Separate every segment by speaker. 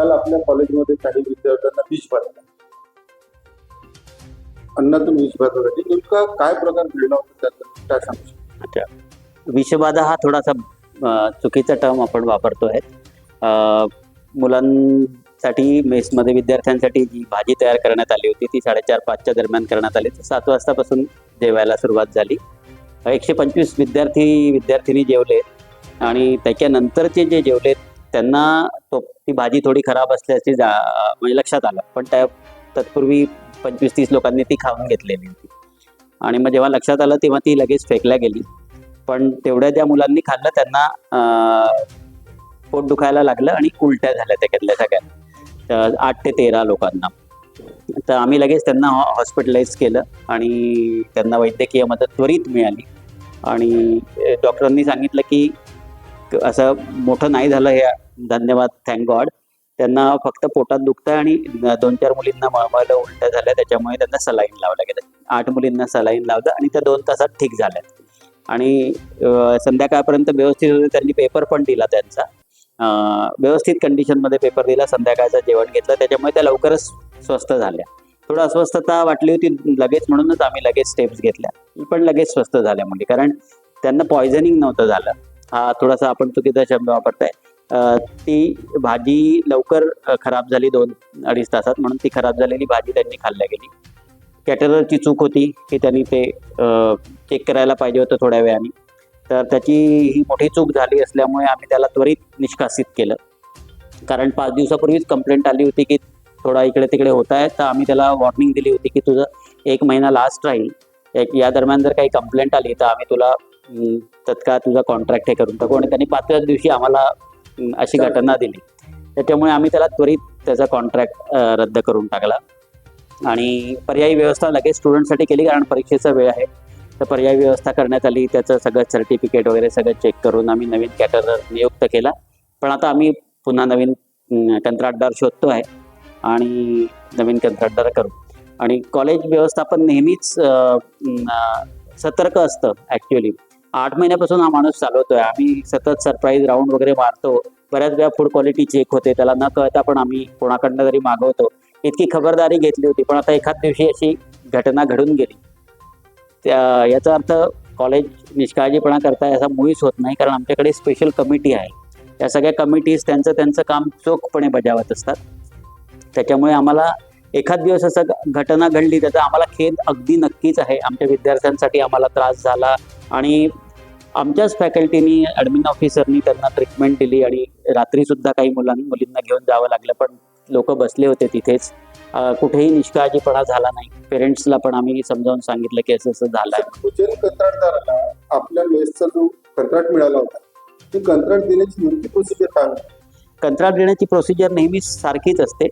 Speaker 1: काल आपल्या कॉलेजमध्ये काही विद्यार्थ्यांना बीच बाधला अन्नातून विष बाधल्यासाठी नेमका काय प्रकार घडला होता त्याचा काय सांगू शकतो
Speaker 2: अच्छा. विषबाधा हा थोडासा चुकीचा टर्म आपण वापरतो आहे मुलांसाठी मेसमध्ये विद्यार्थ्यांसाठी जी भाजी तयार करण्यात आली होती ती साडेचार पाचच्या दरम्यान करण्यात आली. तर सात वाजतापासून जेवायला सुरुवात झाली. एकशे पंचवीस विद्यार्थी विद्यार्थिनी जेवले. आणि त्याच्यानंतरचे जे जेवले त्यांना तो ती भाजी थोडी खराब असल्याची जा म्हणजे लक्षात आलं. पण त्या तत्पूर्वी पंचवीस तीस लोकांनी ती खाऊन घेतलेली होती. आणि मग जेव्हा लक्षात आलं तेव्हा ती लगेच फेकल्या गेली. पण तेवढ्या ज्या मुलांनी खाल्लं त्यांना पोट दुखायला लागलं आणि उलट्या झाल्या त्याच्यातल्या सगळ्या. तर आठ ते तेरा लोकांना. तर आम्ही लगेच त्यांना हॉस्पिटलाइज केलं आणि त्यांना वैद्यकीय मदत त्वरित मिळाली. आणि डॉक्टरांनी सांगितलं की असं मोठं नाही झालं हे धन्यवाद थँक गॉड त्यांना फक्त पोटात दुखतंय आणि दोन चार मुलींना मळमळलं उलट झालं त्याच्यामुळे त्यांना सलाईन लावलं गेलं. आठ मुलींना सलाईन लावलं आणि त्या दोन तासात ठीक झाल्या. आणि संध्याकाळपर्यंत व्यवस्थित होते. त्यांनी पेपर पण दिला त्यांचा. व्यवस्थित कंडिशनमध्ये पेपर दिला. संध्याकाळचं जेवण घेतलं. त्याच्यामुळे त्या लवकरच स्वस्थ झाल्या. थोडं अस्वस्थता वाटली होती लगेच. म्हणूनच आम्ही लगेच स्टेप्स घेतल्या. पण लगेच स्वस्थ झाल्या मुली. कारण त्यांना पॉयझनिंग नव्हतं झालं. हा थोडासा आपण चुकीचा शब्द वापरताय. ती भाजी लवकर खराब झाली दोन अडीच तासात म्हणून ती खराब झालेली भाजी त्यांनी खाल्ल्या गेली. कॅटररची चूक होती की त्यांनी ते चेक करायला पाहिजे होतं थोड्या वेळाने. तर त्याची ही मोठी चूक झाली असल्यामुळे आम्ही त्याला त्वरित निष्कासित केलं. कारण पाच दिवसापूर्वीच कंप्लेंट आली होती की थोडा इकडे तिकडे होत आहे तर आम्ही त्याला वॉर्निंग दिली होती की तुझं एक महिना लास्ट राहील. एक या दरम्यान जर काही कंप्लेंट आली तर आम्ही तुला तत्काळ तुझा कॉन्ट्रॅक्ट हे करून टाकू. आणि त्यांनी पाचव्याच दिवशी आम्हाला अशी घटना दिली. त्याच्यामुळे आम्ही त्याला त्वरित त्याचा कॉन्ट्रॅक्ट रद्द करून टाकला. आणि पर्यायी व्यवस्था लगेच स्टुडंटसाठी केली कारण परीक्षेचा वेळ आहे. तर पर्यायी व्यवस्था करण्यात आली. त्याचं सगळं सर्टिफिकेट वगैरे सगळं चेक करून आम्ही नवीन कॅटरर नियुक्त केला. पण आता आम्ही पुन्हा नवीन कंत्राटदार शोधतो आहे आणि नवीन कंत्राटदार करू. आणि कॉलेज व्यवस्थापन नेहमीच सतर्क असतं ॲक्च्युली आठ महिन्यापासून हा माणूस चालवतोय. आम्ही सतत सरप्राईज राऊंड वगैरे मारतो. बऱ्याच वेळा फूड क्वालिटी चेक होते. त्याला न कळता पण आम्ही कोणाकडनं तरी मागवतो. इतकी खबरदारी घेतली होती. पण आता एखाद दिवशी अशी घटना घडून गेली. त्या याचा अर्थ कॉलेज निष्काळजीपणा करताय असा मुळीच होत नाही. कारण आमच्याकडे स्पेशल कमिटी आहे. या सगळ्या कमिटीज त्यांचं त्यांचं काम चोखपणे बजावत असतात. त्याच्यामुळे आम्हाला एखाद दिवस असं घ- घटना घडली त्याचा आम्हाला खेद अगदी नक्कीच आहे. आमच्या विद्यार्थ्यांसाठी आम्हाला त्रास झाला. आणि आमच्याच फॅकल्टीनी ॲडमिन ऑफिसरनी त्यांना ट्रीटमेंट दिली आणि रात्रीसुद्धा काही मुलां मुलींना घेऊन जावं लागलं. पण लोक बसले होते तिथेच. कुठेही निष्काळजीपणा झाला नाही. पेरेंट्सला पण आम्ही समजावून सांगितलं की असं असं झालं आहे
Speaker 1: कंत्राटदाराला आपल्या मेसचा जो कंत्राट मिळाला होता ती कंत्राट देण्याची नेमकी प्रोसिजर काय?
Speaker 2: कंत्राट देण्याची प्रोसिजर नेहमीच सारखीच असते.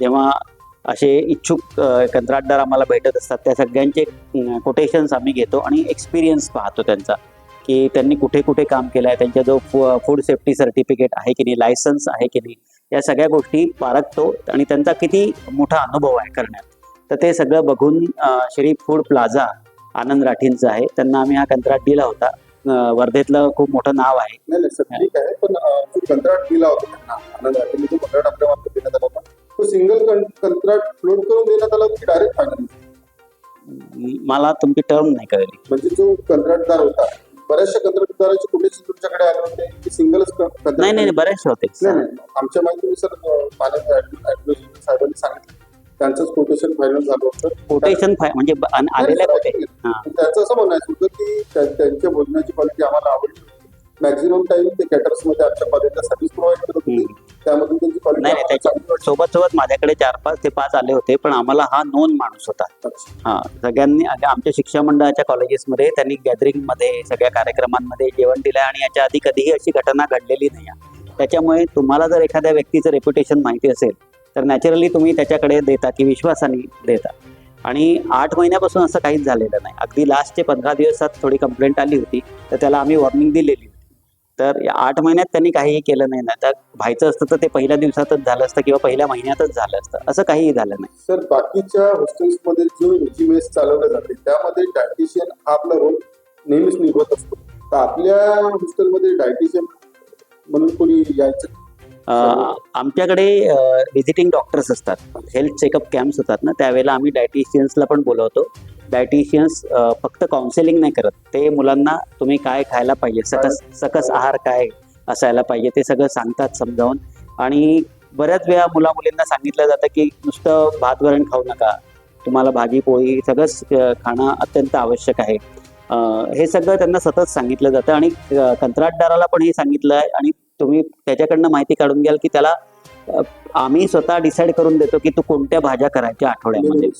Speaker 2: जेव्हा असे इच्छुक कंत्राटदार आम्हाला भेटत असतात. त्या सगळ्यांचे कोटेशन्स आम्ही घेतो आणि एक्सपिरियन्स पाहतो त्यांचा की त्यांनी कुठे कुठे काम केलं आहे त्यांच्या जो फूड सेफ्टी सर्टिफिकेट आहे की नाही लायसन्स आहे की नाही या सगळ्या गोष्टी पारखतो आणि त्यांचा किती मोठा अनुभव आहे करण्यात. तर ते सगळं बघून श्री फूड प्लाझा आनंद राठींचं आहे. त्यांना आम्ही हा कंत्राट दिला होता. वर्धेतलं खूप मोठं नाव आहे.
Speaker 1: पण कंत्राट दिला होता त्यांना आनंद राठीने. तो सिंगल कंत्राट फ्लोट करून देण्यात आला की डायरेक्ट फायनल
Speaker 2: म- मला तुमची टर्म नाही कळली.
Speaker 1: म्हणजे जो कंत्राटदार होता बऱ्याचशा कंत्राटदाराचे कुठेच तुमच्याकडे आले होते की सिंगलच कंत्राट
Speaker 2: नाही नाही बरेचसे होते.
Speaker 1: नाही नाही आमच्या माहितीनुसार साहेबांनी सांगितलं. त्यांचंच कोटेशन फायनल झालं होतं.
Speaker 2: कोटेशन म्हणजे ब- अन- आलेले होते.
Speaker 1: त्यांचं असं म्हणायचं होतं की त्या- त्यांच्या भोजनाची क्वालिटी आम्हाला आवडली. मॅक्झिमम टाइम ते कॅटर्समध्ये आमच्या कॉलेजला सर्व्हिस प्रोव्हाइड करत होते. त्यामधून त्यांची
Speaker 2: नाही नाही
Speaker 1: क्वालिटी
Speaker 2: त्याच्या सोबत सोबत माझ्याकडे चार पाच ते पाच आले होते पण आम्हाला हा नोंद माणूस होता. हा सगळ्यांनी आग- आमच्या शिक्षण मंडळाच्या कॉलेजेसमध्ये त्यांनी गॅदरिंगमध्ये सगळ्या कार्यक्रमांमध्ये जेवण दिलं आणि याच्या आधी कधीही अशी घटना घडलेली नाही. आहे त्याच्यामुळे तुम्हाला जर एखाद्या व्यक्तीचं रेप्युटेशन माहिती असेल तर नॅचरली तुम्ही त्याच्याकडे देता की विश्वासाने देता. आणि आठ महिन्यापासून असं काहीच झालेलं नाही. अगदी लास्टचे पंधरा दिवसात थोडी कंप्लेंट आली होती तर त्याला आम्ही वॉर्निंग दिलेली होती. तर या आठ महिन्यात त्यांनी काहीही केलं नाही ना. तर व्हायचं असतं तर ते पहिल्या दिवसातच झालं असतं किंवा पहिल्या महिन्यातच झालं असतं. असं काहीही झालं नाही.
Speaker 1: सर बाकीच्या हॉस्टेल्समध्ये जो जी मेस चालवल्या जाते त्यामध्ये डायटिशियन हा आपला रोल नेहमीच निभवत असतो. तर आपल्या हॉस्टेलमध्ये डायटिशियन म्हणून कोणी यायचं?
Speaker 2: आमच्याकडे व्हिजिटिंग डॉक्टर्स असतात. हेल्थ चेकअप कॅम्प्स होतात ना त्यावेळेला आम्ही डायटिशियन्सला पण बोलवतो. डायटिशियन्स फक्त काउन्सिलिंग नाही करत. ते मुलांना तुम्ही काय खायला पाहिजे सकस सकस आहार काय असायला पाहिजे ते सगळं सांगतात समजावून. आणि बऱ्याच वेळा मुला मुलींना सांगितलं जातं की नुसतं भात वरण खाऊ नका. तुम्हाला भाजी पोळी सगळंच खाणं अत्यंत आवश्यक आहे. हे सगळं त्यांना सतत सांगितलं जातं आणि कंत्राटदाराला पण हे सांगितलं आहे आणि तुम्ही त्याच्याकडनं माहिती काढून घ्याल की त्याला आम्ही स्वतः डिसाईड करून देतो की तू कोणत्या भाज्या करायच्या आठवड्यामध्ये.